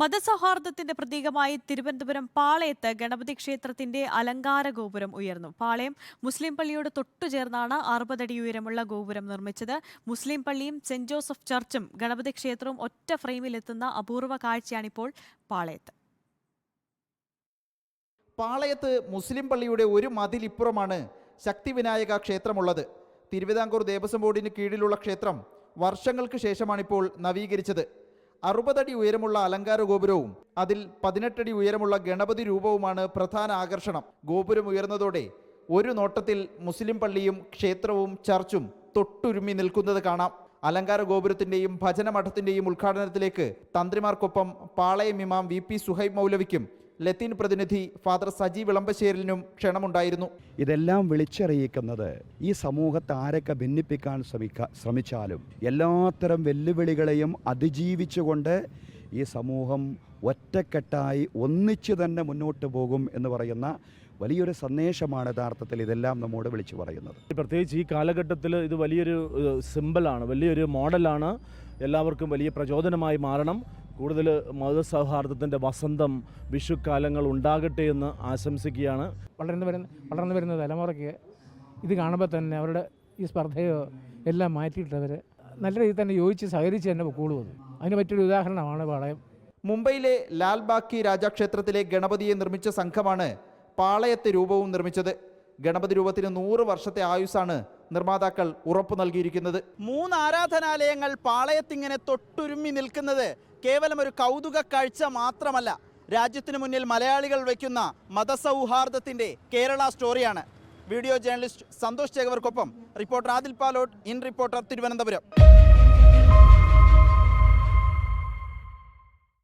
മതസൗഹാർദ്ദത്തിന്റെ പ്രതീകമായി തിരുവനന്തപുരം പാളയത്ത് ഗണപതി ക്ഷേത്രത്തിന്റെ അലങ്കാര ഗോപുരം ഉയർന്നു. പാളയം മുസ്ലിം പള്ളിയോട് തൊട്ടുചേർന്നാണ് അറുപതടി ഉയരമുള്ള ഗോപുരം നിർമ്മിച്ചത്. മുസ്ലിം പള്ളിയും സെന്റ് ജോസഫ് ചർച്ചും ഗണപതി ക്ഷേത്രവും ഒറ്റ ഫ്രെയിമിലെത്തുന്ന അപൂർവ കാഴ്ചയാണിപ്പോൾ പാളയത്ത്. പാളയത്ത് മുസ്ലിം പള്ളിയുടെ ഒരു മതിലിപ്പുറമാണ് ശക്തി വിനായക ക്ഷേത്രമുള്ളത്. തിരുവിതാംകൂർ ദേവസ്വം ബോർഡിന് കീഴിലുള്ള ക്ഷേത്രം വർഷങ്ങൾക്ക് ശേഷമാണിപ്പോൾ നവീകരിച്ചത്. അറുപതടി ഉയരമുള്ള അലങ്കാര ഗോപുരവും അതിൽ പതിനെട്ടടി ഉയരമുള്ള ഗണപതി രൂപവുമാണ് പ്രധാന ആകർഷണം. ഗോപുരം ഉയർന്നതോടെ ഒരു നോട്ടത്തിൽ മുസ്ലിം പള്ളിയും ക്ഷേത്രവും ചർച്ചും തൊട്ടുരുമ്മി നിൽക്കുന്നത് കാണാം. അലങ്കാര ഗോപുരത്തിന്റെയും ഭജനമഠത്തിന്റെയും ഉദ്ഘാടനത്തിലേക്ക് തന്ത്രിമാർക്കൊപ്പം പാളയം ഇമാം വി പി സുഹൈബ് മൗലവിക്കും ലത്തീൻ പ്രതിനിധി ഫാദർ സജി വിളമ്പശ്ശേരിലിനും ക്ഷണമുണ്ടായിരുന്നു. ഇതെല്ലാം വിളിച്ചറിയിക്കുന്നത് ഈ സമൂഹത്തെ ആരൊക്കെ ഭിന്നിപ്പിക്കാൻ ശ്രമിക്ക ശ്രമിച്ചാലും എല്ലാത്തരം വെല്ലുവിളികളെയും അതിജീവിച്ചുകൊണ്ട് ഈ സമൂഹം ഒറ്റക്കെട്ടായി ഒന്നിച്ചു തന്നെ മുന്നോട്ട് പോകും എന്ന് പറയുന്ന വലിയൊരു സന്ദേശമാണ് യഥാർത്ഥത്തിൽ ഇതെല്ലാം നമ്മോട് വിളിച്ചു പറയുന്നത്. പ്രത്യേകിച്ച് ഈ കാലഘട്ടത്തിൽ ഇത് വലിയൊരു സിമ്പിളാണ് വലിയൊരു മോഡലാണ് എല്ലാവർക്കും വലിയ പ്രചോദനമായി മാറണം. കൂടുതൽ മതസൗഹാർദ്ദത്തിന്റെ വസന്തം വിഷുക്കാലങ്ങൾ ഉണ്ടാകട്ടെ എന്ന് ആശംസിക്കുകയാണ്. വളർന്നു വരുന്ന വളർന്നു വരുന്ന തലമുറയ്ക്ക് ഇത് കാണുമ്പോൾ തന്നെ അവരുടെ ഈ സ്പർദ്ധയോ എല്ലാം മാറ്റിയിട്ടവർ നല്ല രീതിയിൽ തന്നെ യോജിച്ച് സഹകരിച്ച് തന്നെ അത് അതിന് പറ്റിയൊരു ഉദാഹരണമാണ് പാളയം. മുംബൈയിലെ ലാൽബാക്കി രാജാക്ഷേത്രത്തിലെ ഗണപതിയെ നിർമ്മിച്ച സംഘമാണ് പാളയത്തെ രൂപവും നിർമ്മിച്ചത്. ഗണപതി രൂപത്തിന് നൂറ് വർഷത്തെ ആയുസ്സാണ് നിർമ്മാതാക്കൾ ഉറപ്പു നൽകിയിരിക്കുന്നത്. മൂന്ന് ആരാധനാലയങ്ങൾ പാളയത്തിങ്ങനെ തൊട്ടുരുമ്മി നിൽക്കുന്നത് കേവലം ഒരു കൗതുക കാഴ്ച മാത്രമല്ല രാജ്യത്തിന് മുന്നിൽ മലയാളികൾ വയ്ക്കുന്ന മതസൗഹാർദ്ദത്തിന്റെ കേരള സ്റ്റോറിയാണ്. Video journalist Santhosh ചേകവർക്കൊപ്പം reporter Adil Palott in reporter Thiruvananthapuram.